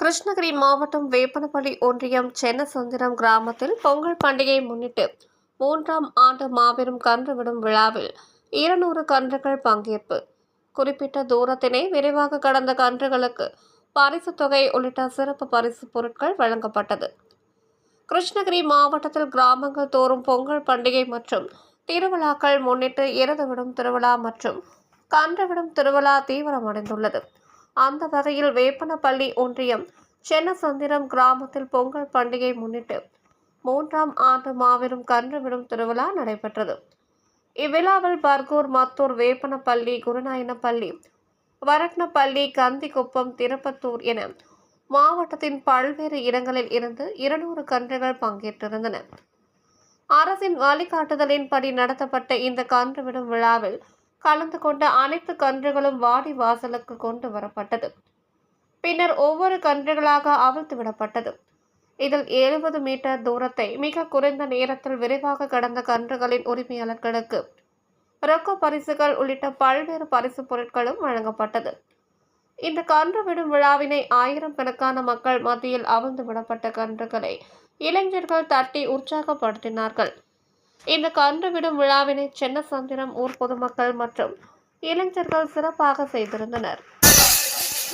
கிருஷ்ணகிரி மாவட்டம் வேப்பனப்பள்ளி ஒன்றியம் சென்னசந்திரம் கிராமத்தில் பொங்கல் பண்டிகையை முன்னிட்டு மூன்றாம் ஆண்டு மாபெரும் கன்று விடும் விழாவில் இருநூறு கன்றுகள் பங்கேற்பு. குறிப்பிட்ட தூரத்தினை விரைவாக கடந்த கன்றுகளுக்கு பரிசு தொகை உள்ளிட்ட சிறப்பு பரிசு பொருட்கள் வழங்கப்பட்டது. கிருஷ்ணகிரி மாவட்டத்தில் கிராமங்கள் தோறும் பொங்கல் பண்டிகை மற்றும் திருவிழாக்கள் முன்னிட்டு இறந்துவிடும் திருவிழா மற்றும் கன்றுவிடும் திருவிழா தீவிரமடைந்துள்ளது. அந்த வகையில் வேப்பனப்பள்ளி ஒன்றியம் சென்னசந்திரம் கிராமத்தில் பொங்கல் பண்டிகை முன்னிட்டு மூன்றாம் ஆண்டு மாபெரும் கன்றுவிடும் திருவிழா நடைபெற்றது. இவ்விழாவில் பர்கூர் மத்தூர் வேப்பனப்பள்ளி குருநாயனப்பள்ளி வரட்னப்பள்ளி கந்திக்குப்பம் திருப்பத்தூர் என மாவட்டத்தின் பல்வேறு இடங்களில் இருந்து இருநூறு கன்றுகள் பங்கேற்றிருந்தன. அரசின் வழிகாட்டுதலின்படி நடத்தப்பட்ட இந்த கன்றுவிடும் விழாவில் கலந்து கொண்ட அனைத்து கன்றுகளும் வாடி வாசலுக்கு கொண்டு வரப்பட்டது. பின்னர் ஒவ்வொரு கன்றுகளாக அவிழ்த்து விடப்பட்டது. இதில் எழுபது மீட்டர் தூரத்தை மிக குறைந்த நேரத்தில் விரைவாக கடந்த கன்றுகளின் உரிமையாளர்களுக்கு ரொக்க பரிசுகள் உள்ளிட்ட பல்வேறு பரிசு பொருட்களும் வழங்கப்பட்டது. இந்த கன்று விடும் விழாவினை ஆயிரம் கணக்கான மக்கள் மத்தியில் அவிழ்ந்து விடப்பட்ட கன்றுகளை இளைஞர்கள் தட்டி உற்சாகப்படுத்தினார்கள். இந்த கன்று விடும் விழாவினை சென்னசந்திரம் ஊர் பொதுமக்கள் மற்றும் இளைஞர்கள் சிறப்பாக செய்திருந்தனர்.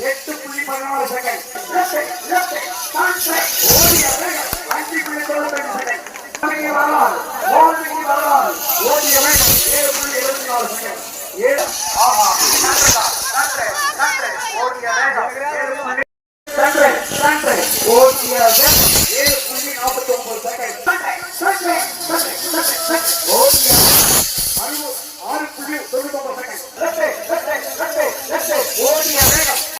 எட்டு புள்ளி பதினாலு செகண்ட் லெஃப்ட் லெஃப்ட் கான்ட்ராக்ட் ஓடிய வேகம் அஞ்சு புள்ளி தொண்ணூத்தஞ்சு செகண்ட் இறங்கி வரலாறு ஓடிக்கு வரலாறு ஓடிய வேகம் ஏழு புள்ளி இருபத்தி நாலு செகண்ட் ஏழு ஆஹா கான்ட்ராக்ட் கான்ட்ராக்ட் கான்ட்ராக்ட் ஓடிய வேகம் ஏழு புள்ளி கான்ட்ராக்ட் கான்ட்ராக்ட் ஓடிய வேகம் ஏழு புள்ளி நாற்பத்தி ஒன்பது second contract contract contract contract ஓடிய